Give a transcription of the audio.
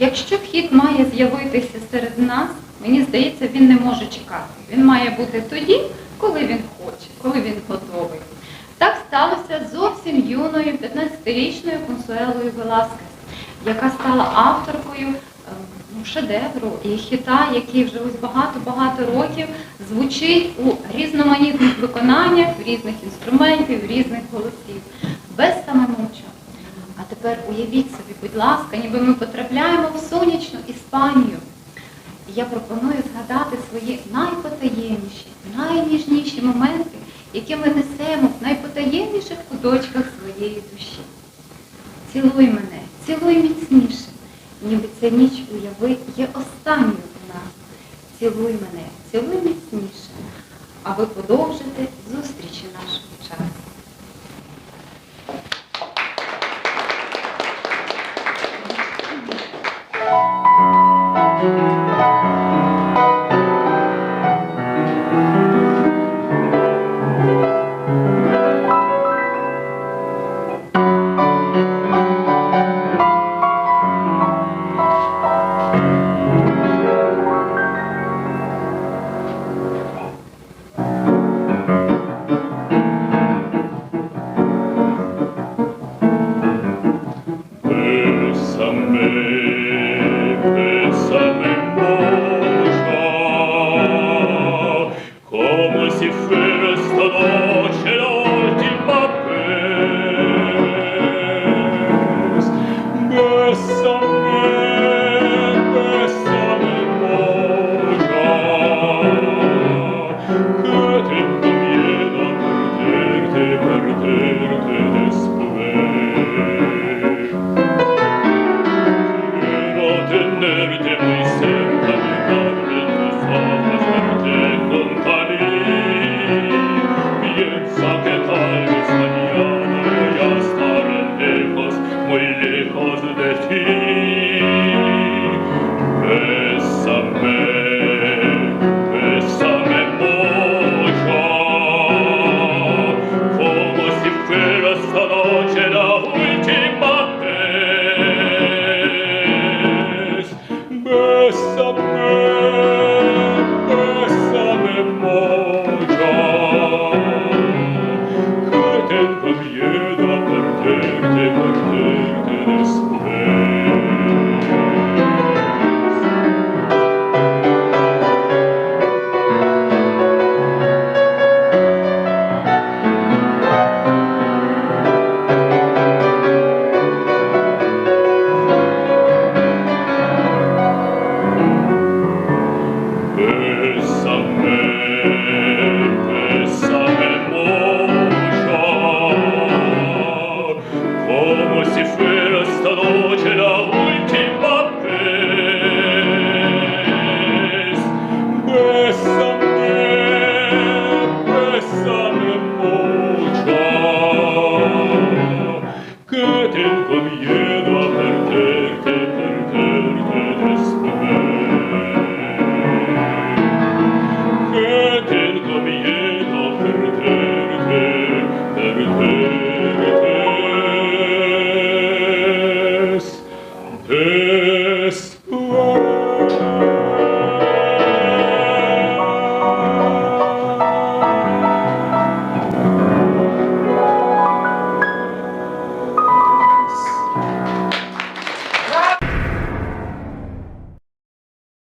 Якщо вхід має з'явитися серед нас, мені здається, він не може чекати. Він має бути тоді, коли він хоче, коли він готовий. Так сталося зовсім юною 15-річною Консуелою Веласкес, яка стала авторкою е, ну, шедевру і хіта, який вже ось багато-багато років звучить у різноманітних виконаннях, в різних інструментів, в різних голосів, без самомуча. Тепер уявіть собі, будь ласка, ніби ми потрапляємо в сонячну Іспанію. І я пропоную згадати свої найпотаємніші, найніжніші моменти, які ми несемо в найпотаємніших куточках своєї душі. Цілуй мене, цілуй міцніше, ніби ця ніч уяви є останньою у нас. Цілуй мене, цілуй міцніше, аби подовжити зустрічі нашого часу. Oh.